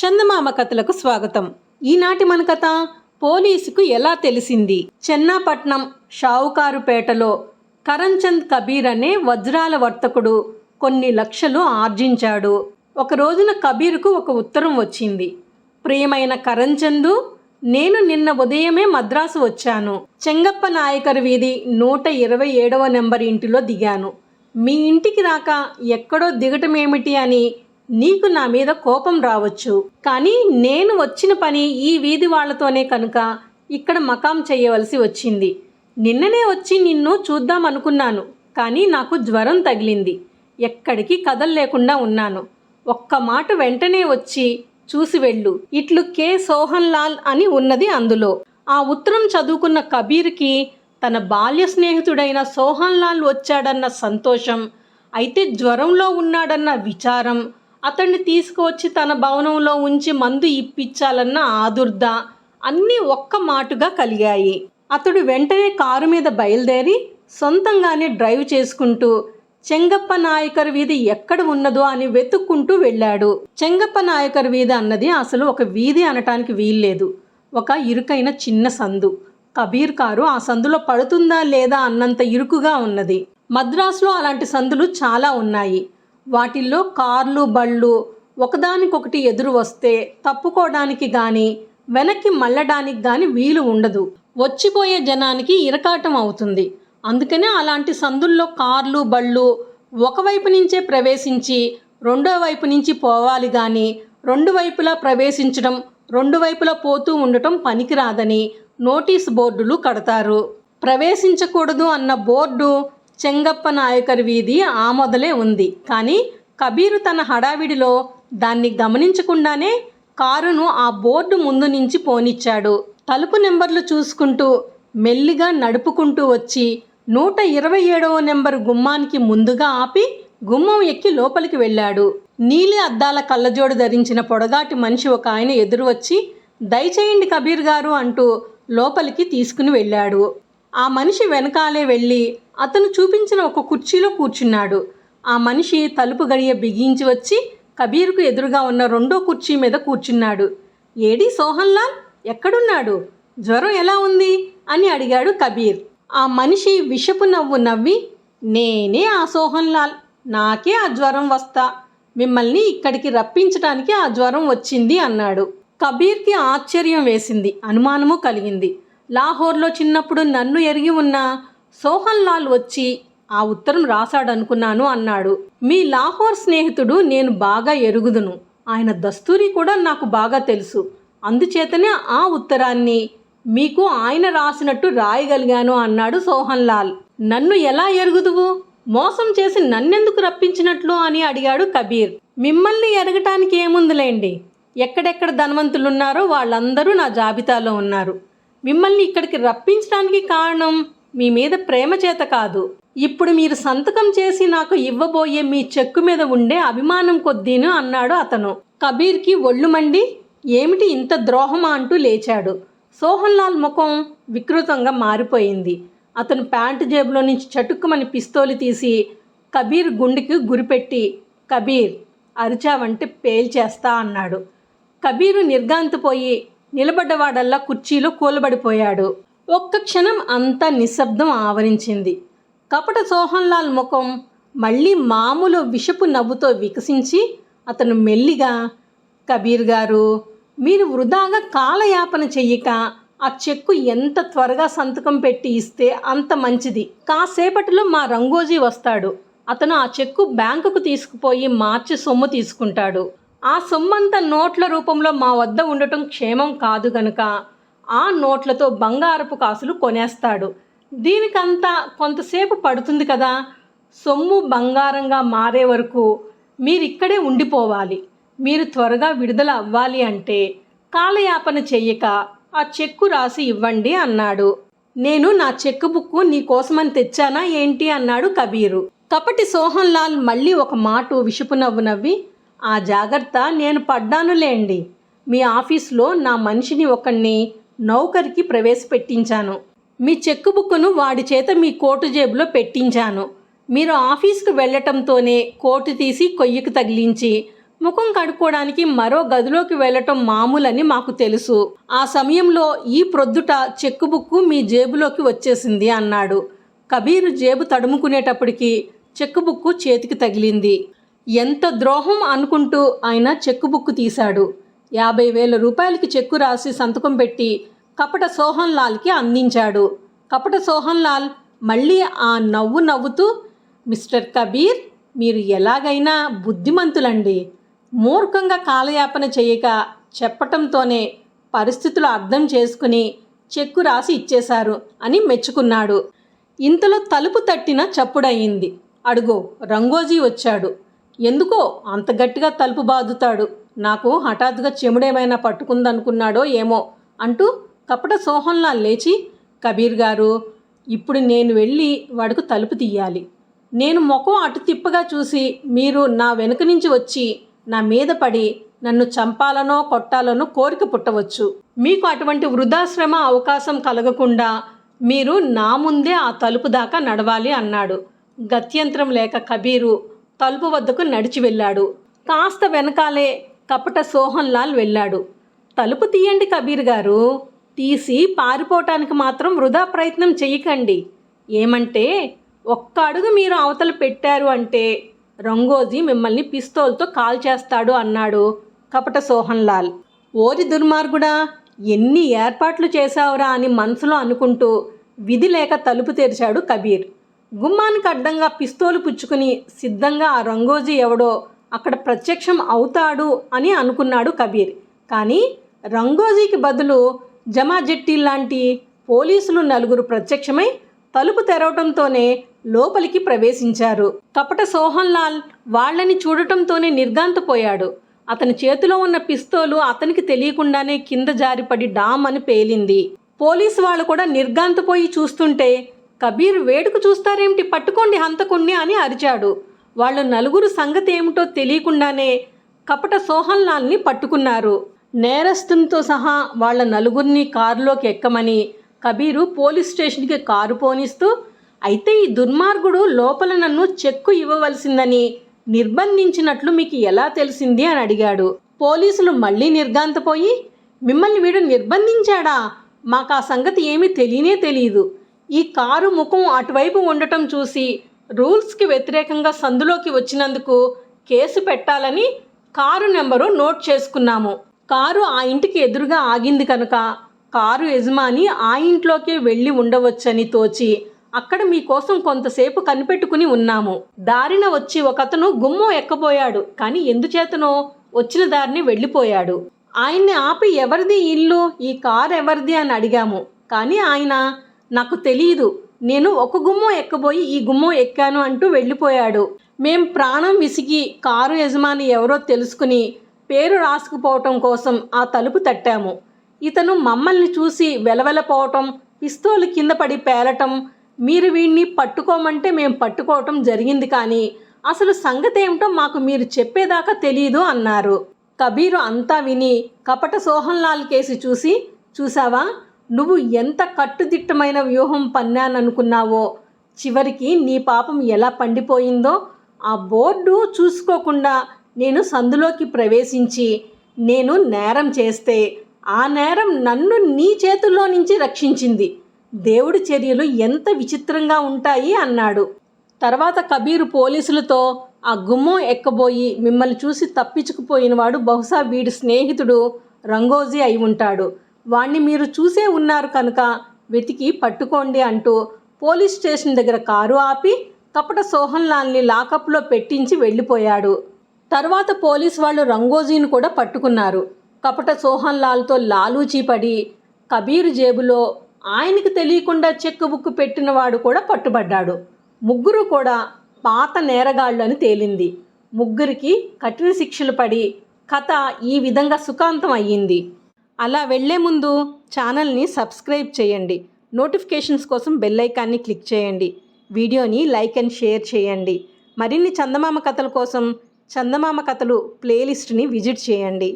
చందమామ కథలకు స్వాగతం. ఈనాటి మన కథ పోలీసుకు ఎలా తెలిసింది? చెన్నాపట్నం షావుకారుపేటలో కరంచంద్ కబీర్ అనే వజ్రాల వర్తకుడు కొన్ని లక్షలు ఆర్జించాడు. ఒక రోజున కబీర్కు ఒక ఉత్తరం వచ్చింది. ప్రియమైన కరంచందు నేను నిన్న ఉదయమే మద్రాసు వచ్చాను. చెంగప్ప నాయకర్ వీధి నూట ఇరవై ఏడవ నెంబర్ ఇంటిలో దిగాను. మీ ఇంటికి రాక ఎక్కడో దిగటమేమిటి అని నీకు నా మీద కోపం రావచ్చు. కానీ నేను వచ్చిన పని ఈ వీధి వాళ్ళతోనే కనుక ఇక్కడ మకాం చేయవలసి వచ్చింది. నిన్ననే వచ్చి నిన్ను చూద్దాం అనుకున్నాను. కానీ నాకు జ్వరం తగిలింది. ఎక్కడికి కదల్లేకుండా ఉన్నాను. ఒక్క మాట వెంటనే వచ్చి చూసి వెళ్ళు. ఇట్లు కే. సోహన్ లాల్ అని ఉన్నది అందులో. ఆ ఉత్తరం చదువుకున్న కబీర్కి తన బాల్య స్నేహితుడైన సోహన్ లాల్ వచ్చాడన్న సంతోషం అయితే జ్వరంలో ఉన్నాడన్న విచారం అతన్ని తీసుకువచ్చి తన భవనంలో ఉంచి మందు ఇప్పించాలన్న ఆదుర్ద అన్నీ ఒక్క మాటుగా కలిగాయి. అతడు వెంటనే కారు మీద బయలుదేరి సొంతంగానే డ్రైవ్ చేసుకుంటూ చెంగప్ప నాయకర్ వీధి ఎక్కడ ఉన్నదో అని వెతుక్కుంటూ వెళ్ళాడు. చెంగప్ప నాయకర్ వీధి అన్నది అసలు ఒక వీధి అనటానికి వీల్లేదు. ఒక ఇరుకైన చిన్న సందు. కబీర్ కారు ఆ సందులో పడుతుందా లేదా అన్నంత ఇరుకుగా ఉన్నది. మద్రాసులో అలాంటి సందులు చాలా ఉన్నాయి. వాటిల్లో కార్లు బళ్ళు ఒకదానికొకటి ఎదురు వస్తే తప్పుకోవడానికి కానీ వెనక్కి మళ్ళడానికి కానీ వీలు ఉండదు. వచ్చిపోయే జనానికి ఇరకాటం అవుతుంది. అందుకనే అలాంటి సందుల్లో కార్లు బళ్ళు ఒకవైపు నుంచే ప్రవేశించి రెండో వైపు నుంచి పోవాలి కానీ రెండు వైపులా ప్రవేశించడం రెండు వైపులా పోతూ ఉండటం పనికిరాదని నోటీస్ బోర్డులు కడతారు. ప్రవేశించకూడదు అన్న బోర్డు చెంగప్ప నాయకర్ వీధి ఆ మొదలే ఉంది. కానీ కబీరు తన హడావిడిలో దాన్ని గమనించకుండానే కారును ఆ బోర్డు ముందు నుంచి పోనిచ్చాడు. తలుపు నెంబర్లు చూసుకుంటూ మెల్లిగా నడుపుకుంటూ వచ్చి నూట ఇరవై ఏడవ నెంబర్ గుమ్మానికి ముందుగా ఆపి గుమ్మం ఎక్కి లోపలికి వెళ్ళాడు. నీలి అద్దాల కళ్ళజోడు ధరించిన పొడగాటి మనిషి ఒక ఆయన ఎదురు వచ్చి దయచేయండి కబీర్ గారు అంటూ లోపలికి తీసుకుని వెళ్ళాడు. ఆ మనిషి వెనకాలే వెళ్ళి అతను చూపించిన ఒక కుర్చీలో కూర్చున్నాడు. ఆ మనిషి తలుపు గడియ బిగించి వచ్చి కబీర్కు ఎదురుగా ఉన్న రెండో కుర్చీ మీద కూర్చున్నాడు. ఏడి సోహన్లాల్? ఎక్కడున్నాడు? జ్వరం ఎలా ఉంది? అని అడిగాడు కబీర్. ఆ మనిషి విషపు నవ్వు నవ్వి నేనే ఆ సోహన్లాల్. నాకే ఆ జ్వరం వస్తా. మిమ్మల్ని ఇక్కడికి రప్పించడానికి ఆ జ్వరం వచ్చింది అన్నాడు. కబీర్కి ఆశ్చర్యం వేసింది అనుమానము కలిగింది. లాహోర్లో చిన్నప్పుడు నన్ను ఎరిగి ఉన్న సోహన్ లాల్ వచ్చి ఆ ఉత్తరం రాశాడనుకున్నాను అన్నాడు. మీ లాహోర్ స్నేహితుడు నేను బాగా ఎరుగుదును. ఆయన దస్తూరి కూడా నాకు బాగా తెలుసు. అందుచేతనే ఆ ఉత్తరాన్ని మీకు ఆయన రాసినట్టు రాయగలిగాను అన్నాడు సోహన్ లాల్. నన్ను ఎలా ఎరుగుదువు? మోసం చేసి నన్నెందుకు రప్పించినట్లు? అని అడిగాడు కబీర్. మిమ్మల్ని ఎరగటానికి ఏముందిలేండి? ఎక్కడెక్కడ ధనవంతులున్నారో వాళ్ళందరూ నా జాబితాలో ఉన్నారు. మిమ్మల్ని ఇక్కడికి రప్పించడానికి కారణం మీ మీద ప్రేమ చేత కాదు. ఇప్పుడు మీరు సంతకం చేసి నాకు ఇవ్వబోయే మీ చెక్కు మీద ఉండే అభిమానం కొద్దీను అన్నాడు అతను. కబీర్కి ఒళ్ళు మండి ఏమిటి ఇంత ద్రోహమా అంటూ లేచాడు. సోహన్లాల్ ముఖం వికృతంగా మారిపోయింది. అతను ప్యాంటు జేబులో నుంచి చటుక్కుమని పిస్తోలు తీసి కబీర్ గుండెకి గురిపెట్టి కబీర్ అరిచావంటే పేల్చేస్తా అన్నాడు. కబీరు నిర్గాంతపోయి నిలబడ్డవాడల్లా కుర్చీలో కూలబడిపోయాడు. ఒక్క క్షణం అంతా నిశ్శబ్దం ఆవరించింది. కపట సోహన్లాల్ ముఖం మళ్ళీ మామూలు విషపు నవ్వుతో వికసించి అతను మెల్లిగా కబీర్ గారు మీరు వృధాగా కాలయాపన చెయ్యక ఆ చెక్కు ఎంత త్వరగా సంతకం పెట్టి ఇస్తే అంత మంచిది. కాసేపటిలో మా రంగోజీ వస్తాడు. అతను ఆ చెక్కు బ్యాంకుకు తీసుకుపోయి మార్చి సొమ్ము తీసుకుంటాడు. ఆ సొమ్మంతా నోట్ల రూపంలో మా వద్ద ఉండటం క్షేమం కాదు గనుక ఆ నోట్లతో బంగారపు కాసులు కొనేస్తాడు. దీనికంతా కొంతసేపు పడుతుంది కదా? సొమ్ము బంగారంగా మారే వరకు మీరిక్కడే ఉండిపోవాలి. మీరు త్వరగా విడుదల అవ్వాలి అంటే కాలయాపన చెయ్యక ఆ చెక్కు రాసి ఇవ్వండి అన్నాడు. నేను నా చెక్కు బుక్కు నీకోసమని తెచ్చానా ఏంటి? అన్నాడు కబీరు. కపటి సోహన్ లాల్ మళ్ళీ ఒక మాటు విషపు నవ్వు నవ్వి ఆ జాగ్రత్త నేను పడ్డానులేండి. మీ ఆఫీస్లో నా మనిషిని ఒకణ్ణి నౌకరికి ప్రవేశపెట్టించాను. మీ చెక్కు బుక్కును వాడి చేత మీ కోటు జేబులో పెట్టించాను. మీరు ఆఫీస్కు వెళ్ళటంతోనే కోటు తీసి కొయ్యకు తగిలించి ముఖం కడుక్కోవడానికి మరో గదిలోకి వెళ్ళటం మామూలని మాకు తెలుసు. ఆ సమయంలో ఈ ప్రొద్దుట చెక్కు మీ జేబులోకి వచ్చేసింది అన్నాడు. కబీర్ జేబు తడుముకునేటప్పటికి చెక్కు బుక్కు చేతికి తగిలింది. ఎంత ద్రోహం అనుకుంటూ ఆయన చెక్కు తీశాడు. యాభై వేల రూపాయలకి చెక్కు రాసి సంతకం పెట్టి కపట సోహన్ లాల్కి అందించాడు. కపట సోహన్ లాల్ మళ్ళీ ఆ నవ్వు నవ్వుతూ మిస్టర్ కబీర్ మీరు ఎలాగైనా బుద్ధిమంతులండి. మూర్ఖంగా కాలయాపన చేయక చెప్పటంతోనే పరిస్థితులు అర్థం చేసుకుని చెక్కు రాసి ఇచ్చేశారు అని మెచ్చుకున్నాడు. ఇంతలో తలుపు తట్టిన చప్పుడయింది. అడుగో రంగోజీ వచ్చాడు. ఎందుకో అంత గట్టిగా తలుపు బాదుతాడు. నాకు హఠాత్తుగా చెముడేమైనా పట్టుకుందనుకున్నాడో ఏమో అంటూ కపట సోహంలా లేచి కబీర్ గారు ఇప్పుడు నేను వెళ్ళి వాడికి తలుపు తీయాలి. నేను ముఖం అటు తిప్పగా చూసి మీరు నా వెనుక నుంచి వచ్చి నా మీద పడి నన్ను చంపాలనో కొట్టాలనో కోరిక పుట్టవచ్చు. మీకు అటువంటి వృధాశ్రమ అవకాశం కలగకుండా మీరు నా ముందే ఆ తలుపు దాకా నడవాలి అన్నాడు. గత్యంతరం లేక కబీరు తలుపు వద్దకు నడిచి వెళ్ళాడు. కాస్త వెనకాలే కపట సోహన్ లాల్ వెళ్ళాడు. తలుపు తీయండి కబీర్ గారు. తీసి పారిపోవటానికి మాత్రం వృధా ప్రయత్నం చేయకండి ఏమంటే ఒక్క అడుగు మీరు అవతల పెట్టారు అంటే రంగోజీ మిమ్మల్ని పిస్తోల్తో కాల్ చేస్తాడు అన్నాడు కపట సోహన్ లాల్. ఓరి దుర్మార్గుడా ఎన్ని ఏర్పాట్లు చేశావురా అని మనసులో అనుకుంటూ విధి లేక తలుపు తెరిచాడు కబీర్. గుమ్మానికి అడ్డంగా పిస్తోలు పుచ్చుకుని సిద్ధంగా ఆ రంగోజీ ఎవడో అక్కడ ప్రత్యక్షం అవుతాడు అని అనుకున్నాడు కబీర్. కానీ రంగోజీకి బదులు జమాజెట్టి లాంటి పోలీసులు నలుగురు ప్రత్యక్షమై తలుపు తెరవటంతోనే లోపలికి ప్రవేశించారు. కపట సోహన్ లాల్ వాళ్ళని చూడటంతోనే నిర్గాంతపోయాడు అతని చేతిలో ఉన్న పిస్తోలు అతనికి తెలియకుండానే కింద జారిపడి డామ్ అని పేలింది. పోలీసు వాళ్ళు కూడా నిర్గాంతపోయి చూస్తుంటే కబీర్ వేడుకు చూస్తారేమిటి? పట్టుకోండి హంతకుణ్ణి అని అరిచాడు. వాళ్ళ నలుగురు సంగతి ఏమిటో తెలియకుండానే కపట సోహన్లాల్ని పట్టుకున్నారు. నేరస్తునితో సహా వాళ్ళ నలుగురిని కారులోకి ఎక్కమని కబీరు పోలీస్ స్టేషన్కి కారు పోనిస్తూ అయితే ఈ దుర్మార్గుడు లోపల నన్ను చెక్కు ఇవ్వవలసిందని నిర్బంధించినట్లు మీకు ఎలా తెలిసింది? అని అడిగాడు. పోలీసులు మళ్ళీ నిర్గాంతపోయి మిమ్మల్ని వీడు నిర్బంధించాడా? మాకు ఆ సంగతి ఏమీ తెలియనే తెలియదు ఈ కారు ముఖం అటువైపు ఉండటం చూసి రూల్స్కి వ్యతిరేకంగా సందులోకి వచ్చినందుకు కేసు పెట్టాలని కారు నెంబరు నోట్ చేసుకున్నాము. కారు ఆ ఇంటికి ఎదురుగా ఆగింది కనుక కారు యజమాని ఆ ఇంట్లోకే వెళ్ళి ఉండవచ్చని తోచి అక్కడ మీకోసం కొంతసేపు కనిపెట్టుకుని ఉన్నాము. దారిన వచ్చి ఒకతను గుమ్మం ఎక్కబోయాడు కానీ ఎందుచేతనో వచ్చిన దారిని వెళ్ళిపోయాడు. ఆయన్ని ఆపి ఎవరిది ఇల్లు? ఈ కారు ఎవరిది అని అడిగాము. కానీ ఆయన నాకు తెలియదు నేను ఒక గుమ్మం ఎక్కబోయి ఈ గుమ్మం ఎక్కాను అంటూ వెళ్ళిపోయాడు. మేం ప్రాణం విసిగి కారు యజమాని ఎవరో తెలుసుకుని పేరు రాసుకుపోవటం కోసం ఆ తలుపు తట్టాము. ఇతను మమ్మల్ని చూసి వెలవెలపోవటం పిస్తోలు కింద పడి పేలటం మీరు వీణ్ణి పట్టుకోమంటే మేము పట్టుకోవటం జరిగింది కానీ అసలు సంగతి ఏమిటో మాకు మీరు చెప్పేదాకా తెలియదు అన్నారు. కబీరు అంతా విని కపట సోహన్లాల్ కేసి చూసి చూసావా నువ్వు ఎంత కట్టుదిట్టమైన వ్యూహం పన్నాననుకున్నావో చివరికి నీ పాపం ఎలా పండిపోయిందో ఆ బోర్డు చూసుకోకుండా నేను సందులోకి ప్రవేశించి నేను నేరం చేస్తే ఆ నేరం నన్ను నీ చేతుల్లో నుంచి రక్షించింది. దేవుడి చర్యలు ఎంత విచిత్రంగా ఉంటాయి అన్నాడు. తర్వాత కబీరు పోలీసులతో ఆ గుమ్మం ఎక్కబోయి మిమ్మల్ని చూసి తప్పించుకుపోయినవాడు బహుశా వీడి స్నేహితుడు రంగోజీ అయి ఉంటాడు. వాణ్ణి మీరు చూసే ఉన్నారు కనుక వెతికి పట్టుకోండి అంటూ పోలీస్ స్టేషన్ దగ్గర కారు ఆపి కపట సోహన్లాల్ని లాకప్లో పెట్టించి వెళ్ళిపోయాడు. తర్వాత పోలీస్ వాళ్ళు రంగోజీని కూడా పట్టుకున్నారు. కపట సోహన్ లాల్తో లాలూచీ పడి కబీర్ జేబులో ఆయనకి తెలియకుండా చెక్ బుక్ పెట్టినవాడు కూడా పట్టుబడ్డాడు. ముగ్గురు కూడా పాత నేరగాళ్ళు అని తేలింది. ముగ్గురికి కఠిన శిక్షలు పడి కథ ఈ విధంగా సుఖాంతం అయ్యింది. అలా వెళ్ళే ముందు ఛానల్ని సబ్స్క్రైబ్ చేయండి. నోటిఫికేషన్స్ కోసం బెల్ ఐకాన్ని క్లిక్ చేయండి. వీడియోని లైక్ అండ్ షేర్ చేయండి. మరిన్ని చందమామ కథల కోసం చందమామ కథలు ప్లేలిస్ట్ని విజిట్ చేయండి.